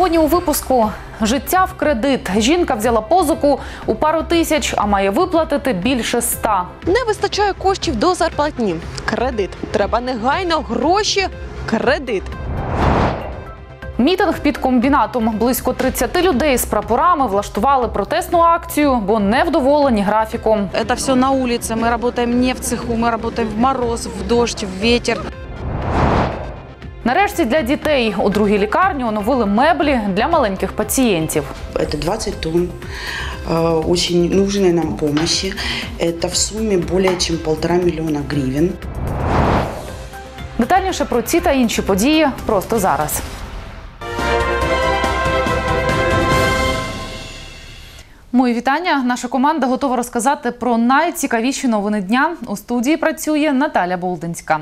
Сьогодні у випуску життя в кредит. Жінка взяла позику у пару тисяч, а має виплатити більше ста. Не вистачає коштів до зарплатні. Кредит. Треба негайно гроші. Кредит. Мітинг під комбінатом. Близько 30 людей з прапорами влаштували протестну акцію, бо невдоволені графіком. Это все на улице. Мы работаем не в цеху, мы работаем в мороз, в дождь, в ветер. Нарешті для дітей у другій лікарні оновили меблі для маленьких пацієнтів. Это 20 тонн э, очень нужной нам помощи. Это в сумме более чем полтора миллиона гривен. Детальніше про ці та інші події просто зараз. Мої вітання. Наша команда готова розказати про найцікавіші новини дня. У студії працює Наталя Болдинська.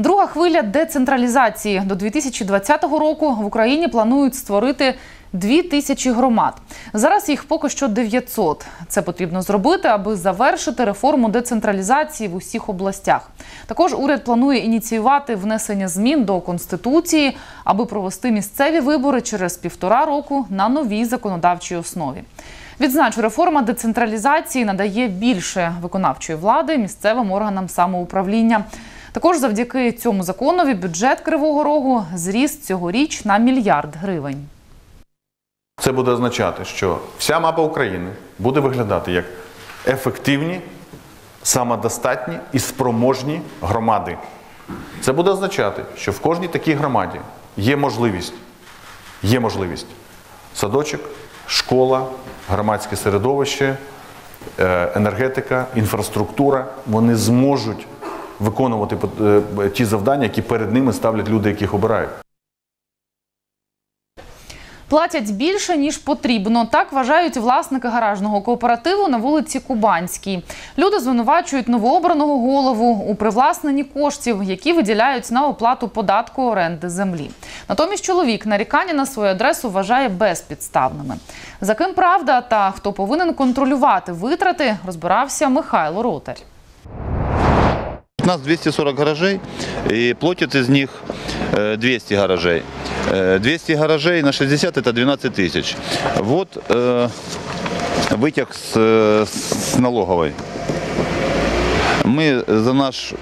Друга хвиля децентралізації до 2020 року в Україні планують створити дві тисячі громад. Зараз їх поки що 900. Це потрібно зробити, аби завершити реформу децентралізації в усіх областях. Також уряд планує ініціювати внесення змін до конституції, аби провести місцеві вибори через півтора року на новій законодавчій основі. Відзначу, реформа децентралізації надає більше виконавчої влади місцевим органам самоуправління. Також завдяки цьому законові бюджет Кривого Рогу зріс цьогоріч на мільярд гривень. Це буде означати, що вся мапа України буде виглядати як ефективні, самодостатні і спроможні громади. Це буде означати, що в кожній такій громаді є можливість, є можливість садочок, школа, громадське середовище, е, енергетика, інфраструктура. Вони зможуть виконувати е, ті завдання, які перед ними ставлять люди, яких обирають. Платять більше ніж потрібно. Так вважають власники гаражного кооперативу на вулиці Кубанській. Люди звинувачують новообраного голову у привласненні коштів, які виділяють на оплату податку оренди землі. Натомість чоловік нарікання на свою адресу вважає безпідставними. За ким правда та хто повинен контролювати витрати, розбирався Михайло Ротар У нас 240 гаражей, и платят из них э, 200 гаражей. Э, 200 гаражей на 60 – это 12 тысяч. Вот э, вытек с, э, с налоговой. Мы за наш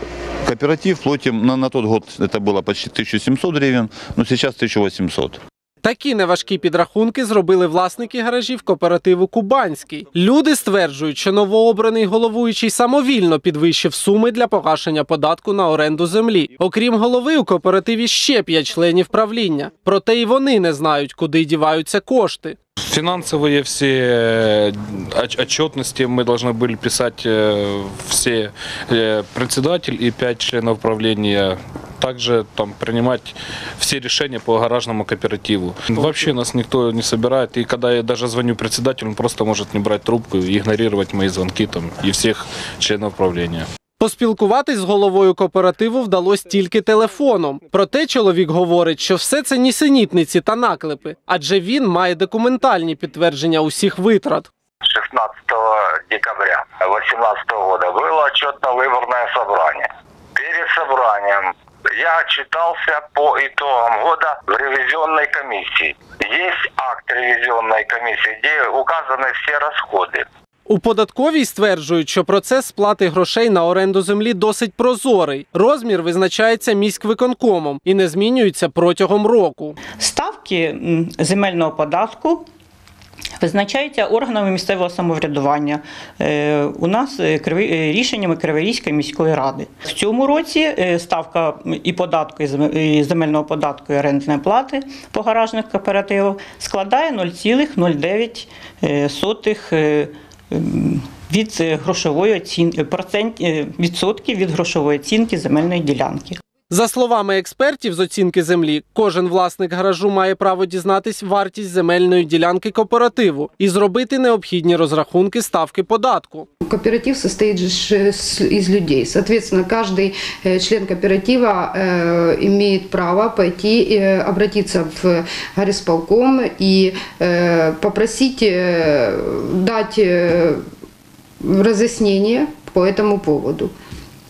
кооператив платим, на, на тот год это было почти 1700 гривен, но сейчас 1800. Такі неважкі підрахунки зробили власники гаражів кооперативу Кубанський. Люди стверджують, що новообраний головуючий самовільно підвищив суми для погашення податку на оренду землі. Окрім голови, у кооперативі ще п'ять членів правління. Проте і вони не знають, куди діваються кошти. Финансовые все э, отч- отчетности мы должны были писать э, все э, председатель и пять членов правления. Также там принимать все решения по гаражному кооперативу. Вообще нас никто не собирает. И когда я даже звоню председателю, он просто может не брать трубку игнорировать мои звонки там и всех членов правления. Поспілкуватись з головою кооперативу вдалося тільки телефоном. Проте чоловік говорить, що все це нісенітниці та наклепи, адже він має документальні підтвердження усіх витрат. 16 декабря 2018 года было отчетно-выборное собрание. Перед собранием я отчитался по итогам года в ревизионной комиссии. Есть акт ревизионной комиссии, где указаны все расходы. У податковій стверджують, що процес сплати грошей на оренду землі досить прозорий. Розмір визначається міськвиконкомом і не змінюється протягом року. Ставки земельного податку визначаються органами місцевого самоврядування. Е, У нас е, е, рішеннями Криворізької міської ради. В цьому році ставка і податку, і земельного податку і орендної плати по гаражних кооперативах складає 0,09 е, сотих, е, м, від е, грошової оцінки процент е, відсотків від грошової оцінки земельної ділянки. За словами експертів з оцінки землі, кожен власник гаражу має право дізнатись вартість земельної ділянки кооперативу і зробити необхідні розрахунки ставки податку. Кооператив состоит же ж с- из людей. Соответственно, каждый э, член кооператива э, имеет право пойти э, обратиться в горисполком и э, попросить э, дать э, разъяснение по этому поводу.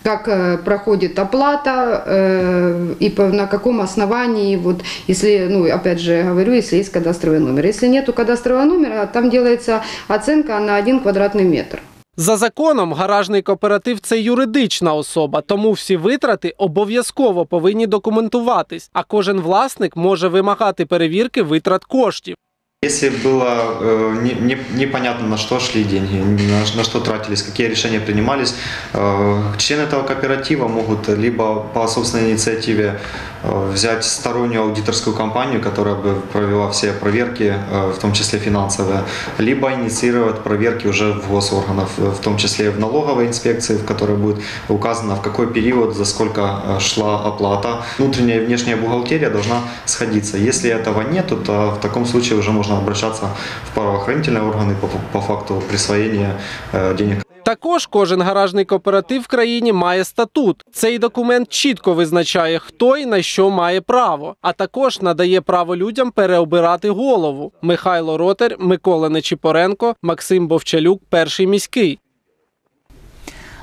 как э, проходит оплата э, и по- на каком основании, вот, если, ну, опять же говорю, если есть кадастровый номер. Если нету кадастрового номера, там делается оценка на один квадратный метр. За законом, гаражний кооператив це юридична особа, тому всі витрати обов'язково повинні документуватись, а кожен власник може вимагати перевірки витрат коштів. Если было э, не- не- непонятно, на что шли деньги, на, на что тратились, какие решения принимались, э, члены этого кооператива могут либо по собственной инициативе э, взять стороннюю аудиторскую компанию, которая бы провела все проверки, э, в том числе финансовые, либо инициировать проверки уже в госорганах, э, в том числе в налоговой инспекции, в которой будет указано, в какой период, за сколько э, шла оплата. Внутренняя и внешняя бухгалтерия должна сходиться. Если этого нет, то в таком случае уже можно обращаться в правоохранительные органы по, по факту присвоения э, денег. Також кожен гаражний кооператив в країні має статут. Цей документ чітко визначає, хто і на що має право, а також надає право людям переобирати голову. Михайло Ротер, Микола Нечіпоренко, Максим Бовчалюк, перший міський.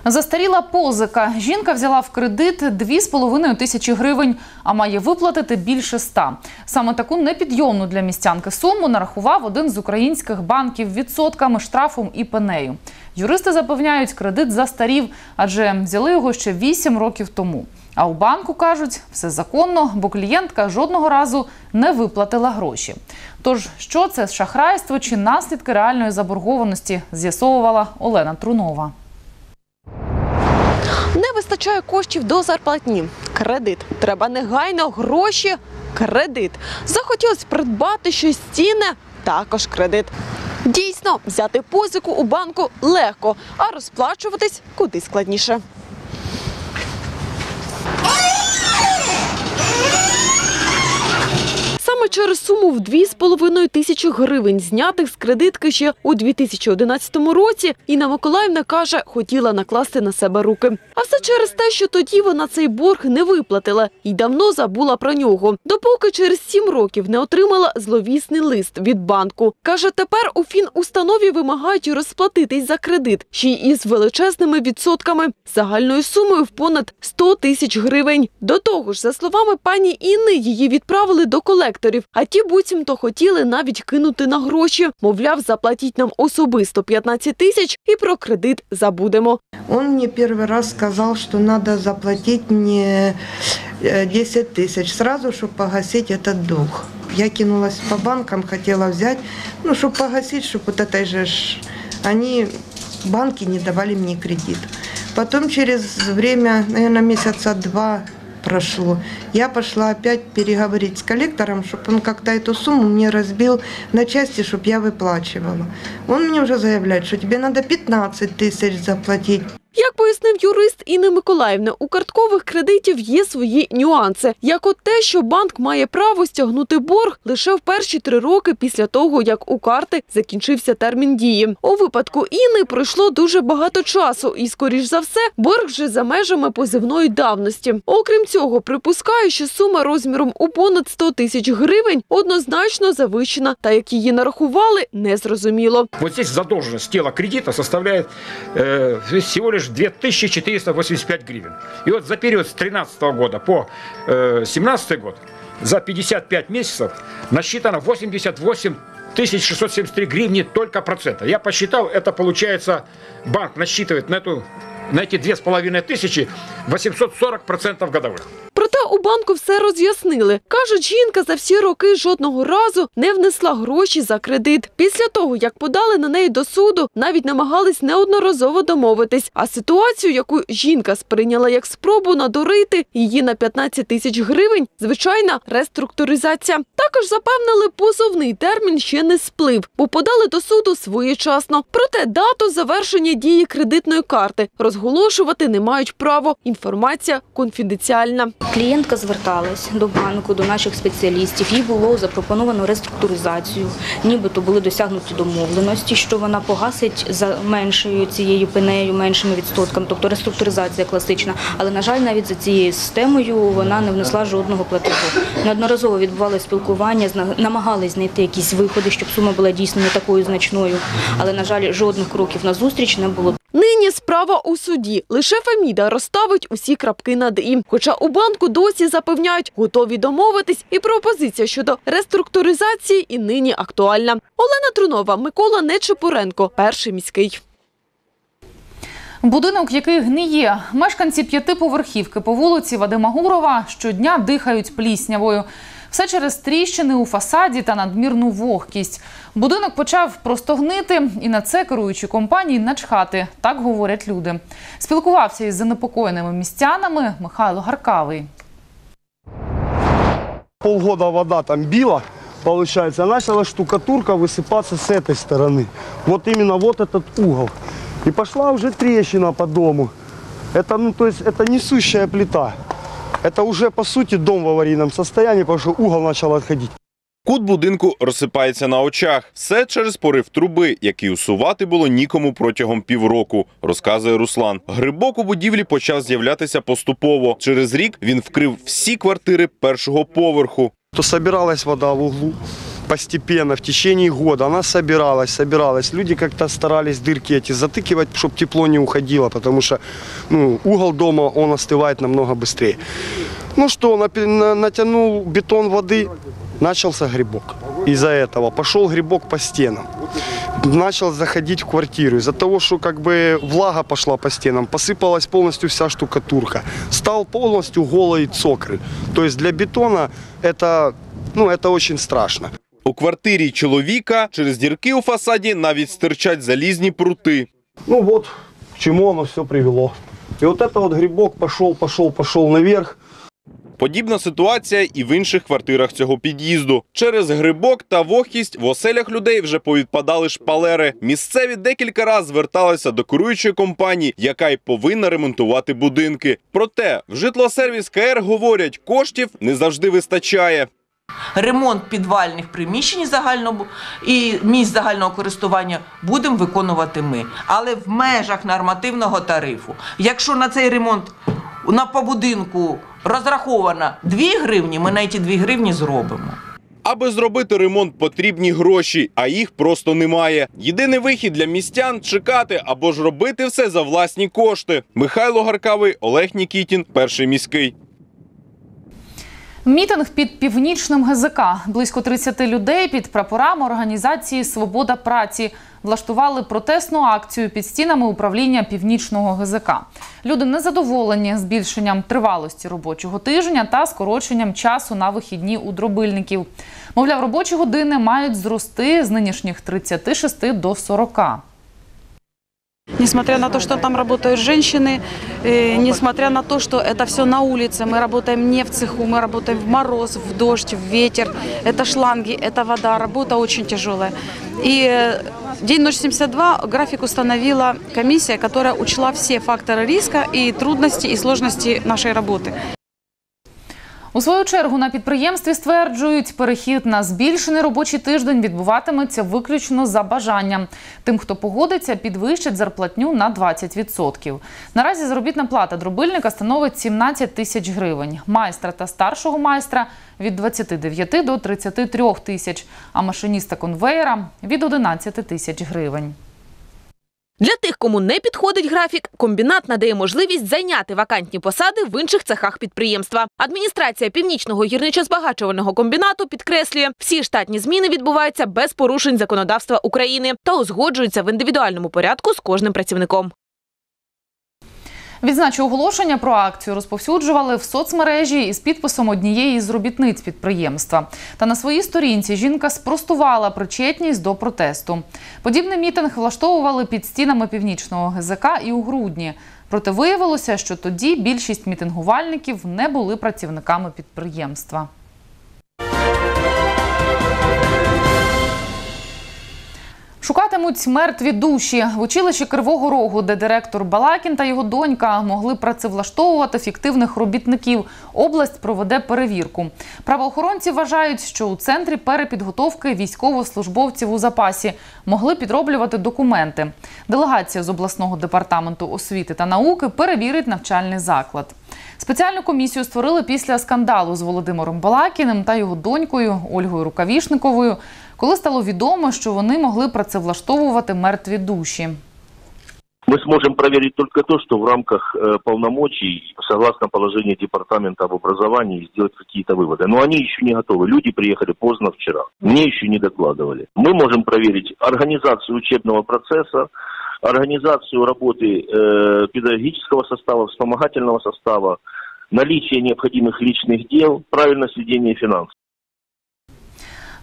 Застаріла позика. Жінка взяла в кредит 2,5 тисячі гривень, а має виплатити більше 100. Саме таку непідйомну для містянки суму нарахував один з українських банків відсотками, штрафом і пенею. Юристи запевняють, кредит застарів, адже взяли його ще 8 років тому. А у банку кажуть, все законно, бо клієнтка жодного разу не виплатила гроші. Тож, що це шахрайство чи наслідки реальної заборгованості, з'ясовувала Олена Трунова. Не вистачає коштів до зарплатні. Кредит. Треба негайно гроші. Кредит. Захотілось придбати щось цінне. Також кредит. Дійсно, взяти позику у банку легко, а розплачуватись куди складніше. Саме через суму в 2,5 тисячі гривень, знятих з кредитки ще у 2011 році, Інна Миколаївна каже, хотіла накласти на себе руки. А все через те, що тоді вона цей борг не виплатила і давно забула про нього. Допоки через сім років не отримала зловісний лист від банку. Каже, тепер у фінустанові вимагають розплатитись за кредит, ще й із величезними відсотками, загальною сумою в понад 100 тисяч гривень. До того ж, за словами пані Інни, її відправили до колекторів, а ті буцімто хотіли навіть кинути на гроші. Мовляв, заплатіть нам особисто 15 тисяч і про кредит забудемо. Он мне первый раз сказал, что надо заплатить мне э, 10 тысяч сразу, чтобы погасить этот долг. Я кинулась по банкам, хотела взять, ну, чтобы погасить, чтобы вот этой же... ж- Они, банки не давали мне кредит. Потом через время, наверное, месяца два прошло, я пошла опять переговорить с коллектором, чтобы он как-то эту сумму мне разбил на части, чтобы я выплачивала. Он мне уже заявляет, что тебе надо 15 тысяч заплатить. Як пояснив юрист Інни Миколаївни, у карткових кредитів є свої нюанси, як от те, що банк має право стягнути борг лише в перші три роки після того, як у карти закінчився термін дії. У випадку Інни пройшло дуже багато часу, і, скоріш за все, борг вже за межами позивної давності. Окрім цього, припускаю, що сума розміром у понад 100 тисяч гривень однозначно завищена, та як її нарахували, незрозуміло. Вот здесь задолженность тела кредита составляет э, всего лишь 2485 гривен. И вот за период с 2013 года по 2017 год за 55 месяцев насчитано 88 673 гривни только процента. Я посчитал, это получается, банк насчитывает на, эту, на эти 2500 840 процентов годовых. Проте у банку все роз'яснили. Кажуть, жінка за всі роки жодного разу не внесла гроші за кредит. Після того, як подали на неї до суду, навіть намагались неодноразово домовитись. А ситуацію, яку жінка сприйняла як спробу надурити її на 15 тисяч гривень, звичайна реструктуризація. Також запевнили, позовний термін ще не сплив, бо подали до суду своєчасно. Проте дату завершення дії кредитної карти розголошувати не мають право. Інформація конфіденціальна. Клієнтка зверталась до банку, до наших спеціалістів. Їй було запропоновано реструктуризацію. Нібито були досягнуті домовленості, що вона погасить за меншою цією пенею, меншими відсотками, тобто реструктуризація класична. Але, на жаль, навіть за цією системою вона не внесла жодного платежу. Неодноразово відбувалося спілкування, намагались знайти якісь виходи, щоб сума була дійсно не такою значною. Але, на жаль, жодних кроків назустріч не було. Нині справа у суді. Лише Феміда розставить усі крапки над «і». Хоча у банку досі запевняють, готові домовитись, і пропозиція щодо реструктуризації і нині актуальна. Олена Трунова, Микола Нечепоренко, перший міський. Будинок, який гниє. Мешканці п'ятиповерхівки по вулиці Вадима Гурова щодня дихають пліснявою. Все через тріщини у фасаді та надмірну вогкість. Будинок почав просто гнити, і на це керуючі компанії начхати. Так говорять люди. Спілкувався із занепокоєними містянами Михайло Гаркавий. полгода вода там била, получается, начала штукатурка высыпаться с этой стороны. Вот именно вот этот угол. И пошла уже трещина по дому. Это, ну, то есть, это несущая плита. Это уже, по сути, дом в аварийном состоянии, потому что угол начал отходить. Кут будинку розсипається на очах. Все через порив труби, який усувати було нікому протягом півроку, розказує Руслан. Грибок у будівлі почав з'являтися поступово. Через рік він вкрив всі квартири першого поверху. То собиралась вода в углу постепенно, в течение года. Она собиралась, собиралась. Люди как-то старались дырки эти затыкивать, чтобы тепло не уходило, потому что ну, угол дома, он остывает намного быстрее. Ну что, натянул бетон воды, начался грибок. Из-за этого пошел грибок по стенам. Начал заходить в квартиру. Из-за того, что как бы влага пошла по стенам, посыпалась полностью вся штукатурка. Стал полностью голый цоколь. То есть для бетона это, ну, это очень страшно. У квартирі чоловіка через дірки у фасаді навіть стирчать залізні прути. Ну вот к чему оно все привело. И вот это вот грибок пошел, пошел, пошел наверх. Подібна ситуація і в інших квартирах цього під'їзду. Через грибок та вогкість в оселях людей вже повідпадали шпалери. Місцеві декілька разів зверталися до керуючої компанії, яка й повинна ремонтувати будинки. Проте в житлосервіс КР говорять, коштів не завжди вистачає. Ремонт підвальних приміщень загального і місць загального користування будемо виконувати ми, але в межах нормативного тарифу. Якщо на цей ремонт на по будинку розраховано 2 гривні, ми на ці 2 гривні зробимо. Аби зробити ремонт, потрібні гроші, а їх просто немає. Єдиний вихід для містян чекати або ж робити все за власні кошти. Михайло Гаркавий, Олег Нікітін, перший міський. Мітинг під північним ГЗК. Близько 30 людей під прапорами організації Свобода праці влаштували протестну акцію під стінами управління північного ГЗК. Люди незадоволені збільшенням тривалості робочого тижня та скороченням часу на вихідні у дробильників. Мовляв, робочі години мають зрости з нинішніх 36 до 40. Несмотря на то, что там работают женщины, э, несмотря на то, что это все на улице, мы работаем не в цеху, мы работаем в мороз, в дождь, в ветер, это шланги, это вода, работа очень тяжелая. И э, день ночь 72 график установила комиссия, которая учла все факторы риска и трудности и сложности нашей работы. У свою чергу на підприємстві стверджують, перехід на збільшений робочий тиждень відбуватиметься виключно за бажанням. Тим, хто погодиться, підвищать зарплатню на 20%. Наразі заробітна плата дробильника становить 17 тисяч гривень. Майстра та старшого майстра від 29 до 33 тисяч, а машиніста конвеєра від 11 тисяч гривень. Для тих, кому не підходить графік, комбінат надає можливість зайняти вакантні посади в інших цехах підприємства. Адміністрація північного гірничо-збагачувального комбінату підкреслює, всі штатні зміни відбуваються без порушень законодавства України та узгоджуються в індивідуальному порядку з кожним працівником. Відзначу оголошення про акцію розповсюджували в соцмережі із підписом однієї з робітниць підприємства. Та на своїй сторінці жінка спростувала причетність до протесту. Подібний мітинг влаштовували під стінами північного ГЗК і у грудні. Проте виявилося, що тоді більшість мітингувальників не були працівниками підприємства. Шукатимуть мертві душі в училищі Кривого Рогу, де директор Балакін та його донька могли працевлаштовувати фіктивних робітників. Область проведе перевірку. Правоохоронці вважають, що у центрі перепідготовки військовослужбовців у запасі могли підроблювати документи. Делегація з обласного департаменту освіти та науки перевірить навчальний заклад. Спеціальну комісію створили після скандалу з Володимиром Балакіним та його донькою Ольгою Рукавішниковою, коли стало відомо, що вони могли працевлаштовувати мертві душі. Мы сможем проверить только то, что в рамках э, полномочий, согласно положению Департамента об образовании, сделать какие-то выводы. Но они еще не готовы. Люди приехали поздно вчера. Мне еще не докладывали. Мы можем проверить организацию учебного процесса, организацию работы э, педагогического состава, вспомогательного состава, наличие необходимых личных дел, правильное сведение финансов.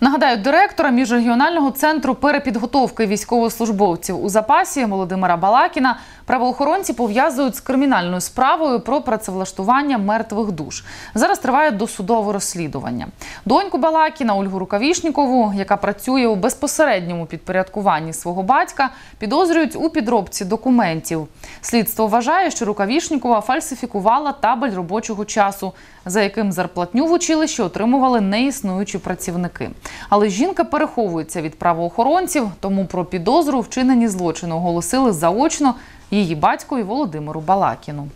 Нагадаю, директора міжрегіонального центру перепідготовки військовослужбовців у запасі Володимира Балакіна правоохоронці пов'язують з кримінальною справою про працевлаштування мертвих душ. Зараз триває досудове розслідування. Доньку Балакіна Ольгу Рукавішнікову, яка працює у безпосередньому підпорядкуванні свого батька, підозрюють у підробці документів. Слідство вважає, що Рукавішнікова фальсифікувала табель робочого часу, за яким зарплатню в училищі отримували неіснуючі працівники. Але жінка переховується від правоохоронців, тому про підозру вчинені злочину оголосили заочно її батькові Володимиру Балакіну.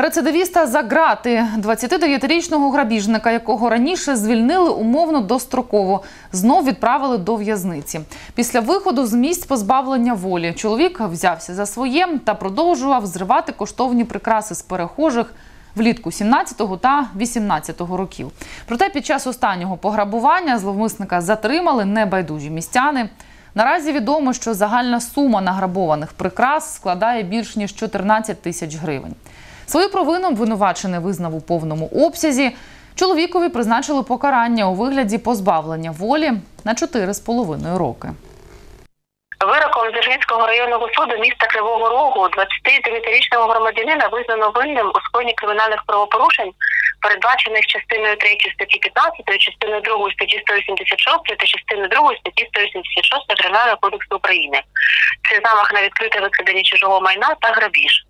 Рецидивіста за грати 29-річного грабіжника, якого раніше звільнили умовно достроково, знов відправили до в'язниці. Після виходу з місць позбавлення волі чоловік взявся за своє та продовжував зривати коштовні прикраси з перехожих влітку 17-го та 18-го років. Проте під час останнього пограбування зловмисника затримали небайдужі містяни. Наразі відомо, що загальна сума награбованих прикрас складає більш ніж 14 тисяч гривень. Свою провину обвинувачений визнав у повному обсязі. Чоловікові призначили покарання у вигляді позбавлення волі на 4,5 роки. Вироком Дзержинського районного суду міста Кривого Рогу 29-річного громадянина визнано винним у скоєнні кримінальних правопорушень, передбачених частиною 3 статті 15, частиною 2 статті 186 та частиною 2 статті 186 Кримінального кодексу України. Це замах на відкрите викрадення чужого майна та грабіж.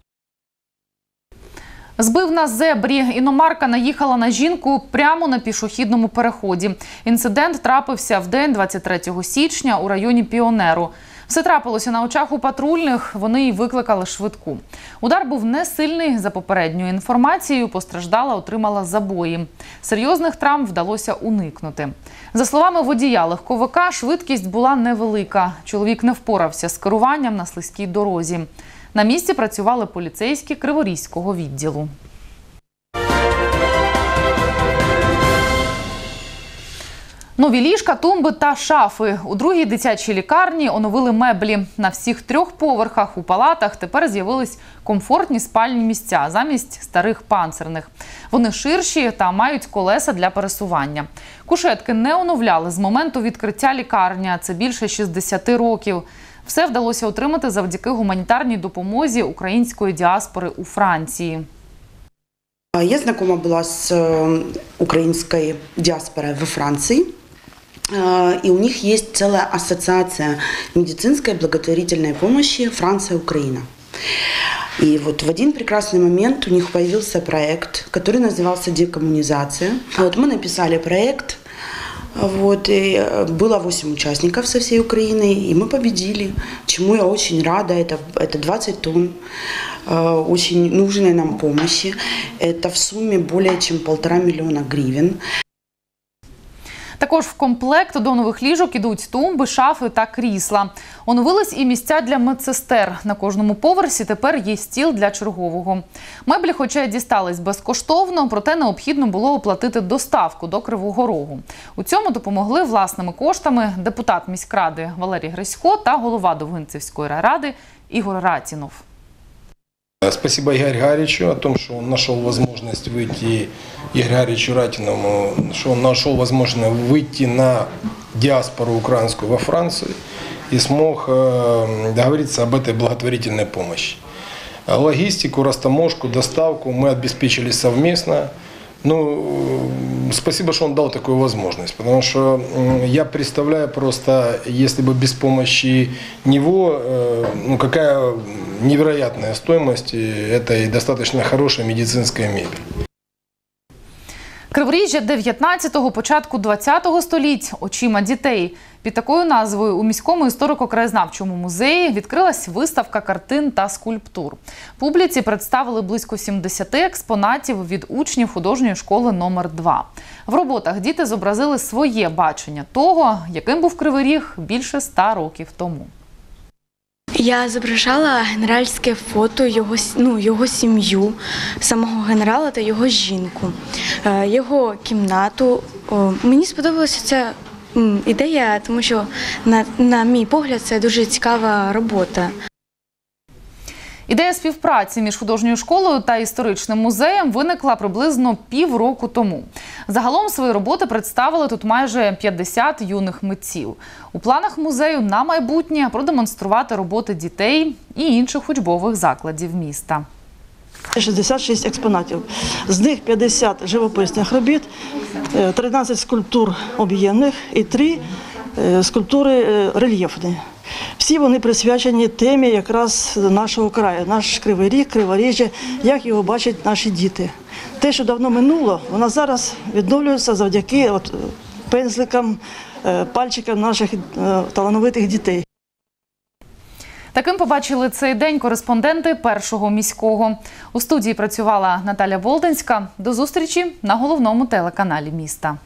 Збив на зебрі. Іномарка наїхала на жінку прямо на пішохідному переході. Інцидент трапився в день 23 січня у районі Піонеру. Все трапилося на очах у патрульних. Вони й викликали швидку. Удар був не сильний. За попередньою інформацією, постраждала отримала забої. Серйозних травм вдалося уникнути. За словами водія легковика, швидкість була невелика. Чоловік не впорався з керуванням на слизькій дорозі. На місці працювали поліцейські Криворізького відділу. Нові ліжка, тумби та шафи. У другій дитячій лікарні оновили меблі. На всіх трьох поверхах у палатах тепер з'явились комфортні спальні місця замість старих панцирних. Вони ширші та мають колеса для пересування. Кушетки не оновляли з моменту відкриття лікарні. Це більше 60 років. Все вдалося отримати завдяки гуманітарній допомозі української діаспори у Франції. Я знакома была с э, украинской диаспорой во Франции. Э, И у них есть целая ассоциация медицинской благотворительной помощи Франция-Украина. И вот в один прекрасный момент у них появился проект, который назывался «Декоммунизация». Вот мы написали проект, вот, и э, было 8 участников со всей Украины, и мы победили, чему я очень рада. Это, это 20 тонн э, очень нужной нам помощи. Это в сумме более чем полтора миллиона гривен. Також в комплект до нових ліжок ідуть тумби, шафи та крісла. Оновились і місця для медсестер. На кожному поверсі тепер є стіл для чергового. Меблі, хоча й дістались безкоштовно, проте необхідно було оплатити доставку до Кривого Рогу. У цьому допомогли власними коштами депутат міськради Валерій Грисько та голова Довгинцівської райради Ігор Ратінов. Спасибо Игорю Гаричу о том, что он нашел возможность выйти, Игорю Гаричу Ратинову, что он нашел возможность выйти на диаспору украинскую во Франции и смог э, договориться об этой благотворительной помощи. Логистику, растаможку, доставку мы обеспечили совместно. Ну, спасибо, что он дал такую возможность, потому что я представляю просто, если бы без помощи него, э, ну, какая невероятная стоимость этой достаточно хорошей медицинской мебели. Криворіжжя 19-го, початку 20-го століть очима дітей. Під такою назвою у міському історико-краєзнавчому музеї відкрилась виставка картин та скульптур. Публіці представили близько 70 експонатів від учнів художньої школи номер 2 В роботах діти зобразили своє бачення того, яким був Кривий Ріг більше ста років тому. Я зображала генеральське фото його, ну, його сім'ю, самого генерала та його жінку, е, його кімнату. Мені сподобалася ця ідея, тому що, на, на мій погляд, це дуже цікава робота. Ідея співпраці між художньою школою та історичним музеєм виникла приблизно півроку тому. Загалом свої роботи представили тут майже 50 юних митців. У планах музею на майбутнє продемонструвати роботи дітей і інших учбових закладів міста. 66 експонатів. З них 50 живописних робіт, е, 13 скульптур об'ємних і 3 е, скульптури е, рельєфні. Всі вони присвячені темі якраз нашого краю, наш Кривий Ріг, Криворіжжя, як його бачать наші діти. Те, що давно минуло, воно зараз відновлюється завдяки от, е, пензликам, е, пальчикам наших е, талановитих дітей. Таким побачили цей день кореспонденти першого міського. У студії працювала Наталя Волденська. До зустрічі на головному телеканалі міста.